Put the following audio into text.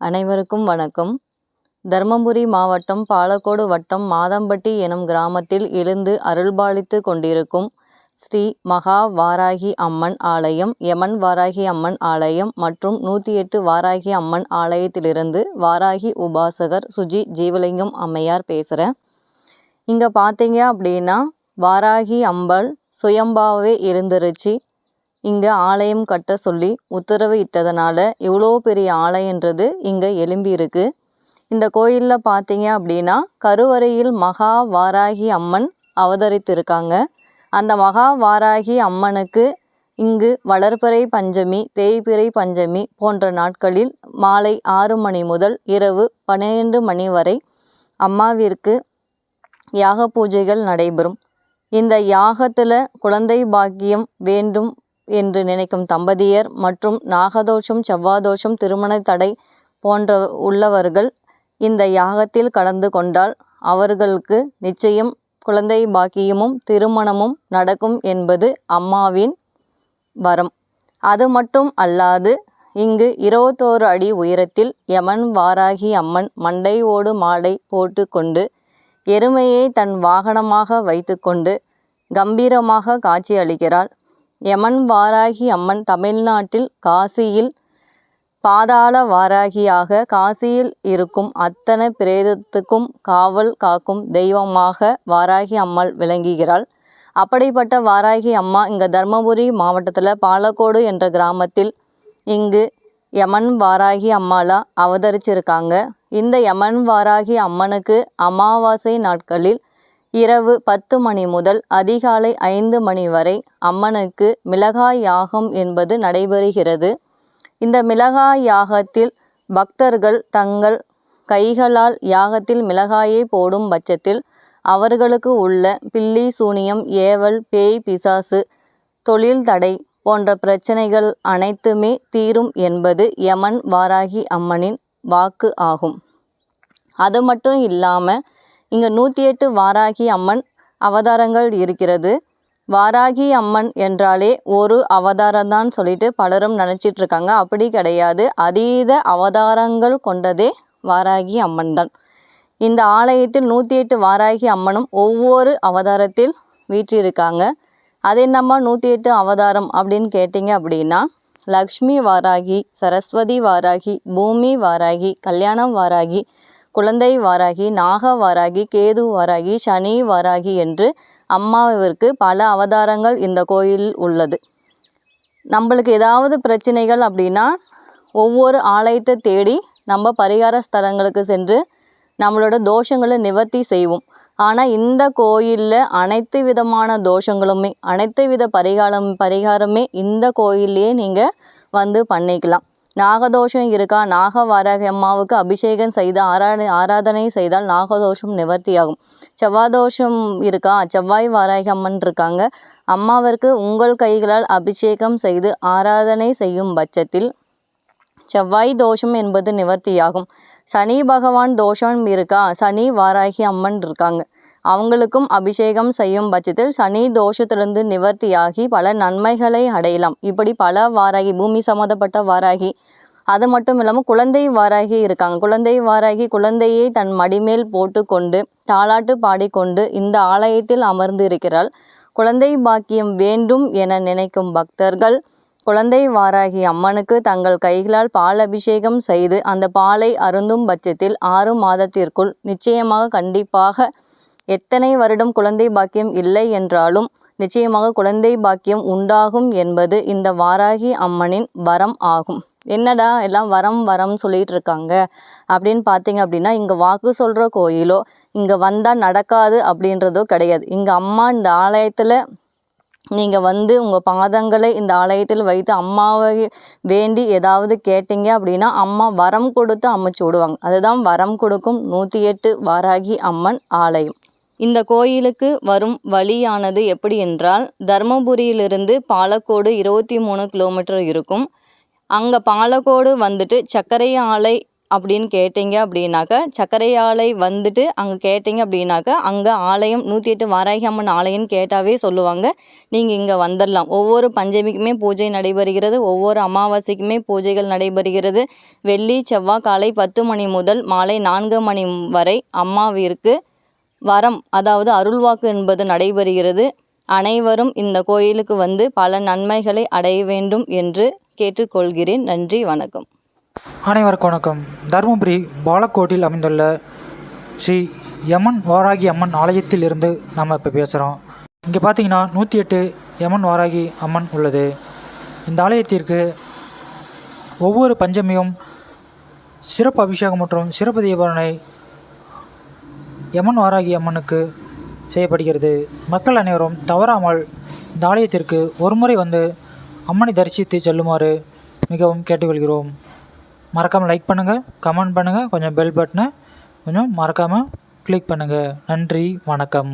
அனைவருக்கும் வணக்கம். தர்மபுரி மாவட்டம் பாலக்கோடு வட்டம் மாதம்பட்டி எனும் கிராமத்தில் எழுந்து அருள்பாலித்து கொண்டிருக்கும் ஸ்ரீ மகா வாராகி அம்மன் ஆலயம் யமன் வாராகி அம்மன் ஆலயம் மற்றும் நூற்றி எட்டு வாராகி அம்மன் ஆலயத்திலிருந்து வாராகி உபாசகர் சுஜி ஜீவலிங்கம் அம்மையார் பேசுகிறேன் இங்கே பார்த்தீங்க அப்படின்னா வாராகி அம்பல் சுயம்பாவே இருந்துருச்சு. இங்கே ஆலயம் கட்ட சொல்லி உத்தரவு இட்டதனால இவ்வளோ பெரிய ஆலயன்றது இங்கே எழும்பி இருக்குது இந்த கோயிலில் பார்த்தீங்க அப்படின்னா கருவறையில் மகா வாராகி அம்மன் அவதரித்திருக்காங்க. அந்த மகா வாராகி அம்மனுக்கு இங்கு வளர்பிறை பஞ்சமி தேய்பிறை பஞ்சமி போன்ற நாட்களில் மாலை ஆறு மணி முதல் இரவு பன்னிரண்டு மணி வரை அம்மாவிற்கு யாக பூஜைகள் நடைபெறும். இந்த யாகத்தில் குழந்தை பாக்கியம் வேண்டும் என்று நினைக்கும் தம்பதியர் மற்றும் நாகதோஷம் செவ்வாதோஷம் திருமண தடை போன்ற உள்ளவர்கள் இந்த யாகத்தில் கலந்து கொண்டால் அவர்களுக்கு நிச்சயம் குழந்தை பாக்கியமும் திருமணமும் நடக்கும் என்பது அம்மாவின் வரம். அது மட்டும் அல்லாது இங்கு இருபத்தோரு அடி உயரத்தில் யமன் வாராகி அம்மன் மண்டை ஓடு மாடை போட்டு கொண்டு எருமையை தன் வாகனமாக வைத்துக்கொண்டு கம்பீரமாக காட்சி அளிக்கிறாள். யமன் வாராகி அம்மன் தமிழ்நாட்டில் காசியில் பாதாள வாராகியாக காசியில் இருக்கும் அத்தனை பிரேதத்துக்கும் காவல் காக்கும் தெய்வமாக வாராகி அம்மாள் விளங்குகிறாள். அப்படிப்பட்ட வாராகி அம்மா இங்கே தர்மபுரி மாவட்டத்தில் பாலக்கோடு என்ற கிராமத்தில் இங்கு யமன் வாராகி அம்மாளா அவதரிச்சிருக்காங்க. இந்த யமன் வாராகி அம்மனுக்கு அமாவாசை நாட்களில் இரவு பத்து மணி முதல் அதிகாலை ஐந்து மணி வரை அம்மனுக்கு மிளகாய் யாகம் என்பது நடைபெறுகிறது. இந்த மிளகாய் யாகத்தில் பக்தர்கள் தங்கள் கைகளால் யாகத்தில் மிளகாயை போடும் பட்சத்தில் அவர்களுக்கு உள்ள பில்லி சூனியம் ஏவல் பேய் பிசாசு தொழில் தடை போன்ற பிரச்சனைகள் அனைத்துமே தீரும் என்பது யமன் வாராகி அம்மனின் வாக்கு ஆகும். அது மட்டும் இல்லாமல் இங்கே நூற்றி எட்டு வாராகி அம்மன் அவதாரங்கள் இருக்கிறது. வாராகி அம்மன் என்றாலே ஒரு அவதாரம் தான் சொல்லிட்டு பலரும் நினச்சிட்டு இருக்காங்க அப்படி கிடையாது. அதீத அவதாரங்கள் கொண்டதே வாராகி அம்மன் தான் இந்த ஆலயத்தில் நூற்றி எட்டு வாராகி அம்மனும் ஒவ்வொரு அவதாரத்தில் வீற்றிருக்காங்க. அது என்னம்மா நூற்றி எட்டு அவதாரம் அப்படின்னு கேட்டிங்க அப்படின்னா லக்ஷ்மி வாராகி சரஸ்வதி வாராகி பூமி வாராகி கல்யாணம் வாராகி குழந்தை வாராகி நாக வாராகி கேது வாராகி சனி வாராகி என்று அம்மாவிற்கு பல அவதாரங்கள் இந்த கோயிலில் உள்ளது. நம்மளுக்கு ஏதாவது பிரச்சனைகள் அப்படின்னா ஒவ்வொரு ஆலயத்தை தேடி நம்ம பரிகார ஸ்தலங்களுக்கு சென்று நம்மளோட தோஷங்களை நிவர்த்தி செய்வோம். ஆனால் இந்த கோயிலில் அனைத்து விதமான தோஷங்களுமே அனைத்து வித பரிகாரம் பரிகாரமே இந்த கோயில்லையே நீங்கள் வந்து பண்ணிக்கலாம். நாகதோஷம் இருக்கா? நாக வாராகி அம்மாவுக்கு அபிஷேகம் செய்து ஆராதனை ஆராதனை செய்தால் நாகதோஷம் நிவர்த்தியாகும். செவ்வாதோஷம் இருக்கா? செவ்வாய் வாராகி அம்மன் இருக்காங்க. அம்மாவிற்கு உங்கள் கைகளால் அபிஷேகம் செய்து ஆராதனை செய்யும் பட்சத்தில் செவ்வாய் தோஷம் என்பது நிவர்த்தியாகும். சனி பகவான் தோஷம் இருக்கா? சனி வாராகி அம்மன் இருக்காங்க. அவங்களுக்கும் அபிஷேகம் செய்யும் பட்சத்தில் சனி தோஷத்திலிருந்து நிவர்த்தியாகி பல நன்மைகளை அடையலாம். இப்படி பல வாராகி பூமி சம்மந்தப்பட்ட வாராகி அது மட்டும் இல்லாமல் குழந்தை வாராகி இருக்காங்க. குழந்தை வாராகி குழந்தையை தன் மடிமேல் போட்டுக்கொண்டு தாளாட்டு பாடிக்கொண்டு இந்த ஆலயத்தில் அமர்ந்து இருக்கிறாள். குழந்தை பாக்கியம் வேண்டும் என நினைக்கும் பக்தர்கள் குழந்தை வாராகி அம்மனுக்கு தங்கள் கைகளால் பால் அபிஷேகம் செய்து அந்த பாலை அருந்தும் பட்சத்தில் ஆறு மாதத்திற்குள் நிச்சயமாக கண்டிப்பாக எத்தனை வருடம் குழந்தை பாக்கியம் இல்லை என்றாலும் நிச்சயமாக குழந்தை பாக்கியம் உண்டாகும் என்பது இந்த வாராகி அம்மனின் வரம் ஆகும். என்னடா எல்லாம் வரம் வரம் சொல்லிட்டு இருக்காங்க? அப்படின்னு பார்த்தீங்க அப்படின்னா இங்கே வாக்கு சொல்கிற கோயிலோ இங்கே வந்தால் நடக்காது அப்படின்றதோ கிடையாது. இங்கே அம்மா இந்த ஆலயத்தில் நீங்கள் வந்து உங்கள் பாதங்களை இந்த ஆலயத்தில் வைத்து அம்மாவை வேண்டி ஏதாவது கேட்டீங்க அப்படின்னா அம்மா வரம் கொடுத்து அமைச்சு விடுவாங்க. அதுதான் வரம் கொடுக்கும் நூற்றி எட்டு வாராகி அம்மன் ஆலயம். இந்த கோயிலுக்கு வரும் வழியானது எப்படி என்றால் தர்மபுரியிலிருந்து பாலக்கோடு இருபத்தி மூணு கிலோமீட்டர் இருக்கும். அங்கே பாலக்கோடு வந்துட்டு சர்க்கரை ஆலை அப்படின்னு கேட்டிங்க அப்படின்னாக்கா சர்க்கரை ஆலை வந்துட்டு அங்கே கேட்டிங்க அப்படின்னாக்கா அங்கே ஆலயம் நூற்றி எட்டு வாராகி அம்மன் ஆலயம்னு கேட்டாவே சொல்லுவாங்க. நீங்கள் இங்கே வந்துடலாம் ஒவ்வொரு பஞ்சமிக்குமே பூஜை நடைபெறுகிறது ஒவ்வொரு அமாவாசைக்குமே பூஜைகள் நடைபெறுகிறது. வெள்ளி செவ்வாய் காலை பத்து மணி முதல் மாலை நான்கு மணி வரை அம்மாவிற்கு வரம் அதாவது அருள்வாக்கு என்பது நடைபெறுகிறது. அனைவரும் இந்த கோயிலுக்கு வந்து பல நன்மைகளை அடைய வேண்டும் என்று கேட்டுக்கொள்கிறேன். நன்றி வணக்கம். அனைவருக்கும் வணக்கம். தருமபுரி பாலக்கோட்டில் அமைந்துள்ள ஸ்ரீ யமன் வாராகி அம்மன் ஆலயத்தில் இருந்து நம்ம இப்போ பேசுகிறோம் இங்கே பார்த்தீங்கன்னா நூற்றி எட்டு யமன் வாராகி அம்மன் உள்ளது. இந்த ஆலயத்திற்கு ஒவ்வொரு பஞ்சமியும் சிறப்பு அபிஷேகம் மற்றும் சிறப்பு தீபாவளை யமன் வாராகி அம்மனுக்கு செய்யப்படுகிறது. மக்கள் அனைவரும் தவறாமல் இந்த ஆலயத்திற்கு ஒருமுறை வந்து அம்மனை தரிசித்து செல்லுமாறு மிகவும் கேட்டுக்கொள்கிறோம். மறக்காமல் லைக் பண்ணுங்கள் கமெண்ட் பண்ணுங்கள் கொஞ்சம் பெல் பட்டனை கொஞ்சம் மறக்காமல் கிளிக் பண்ணுங்கள் நன்றி வணக்கம்.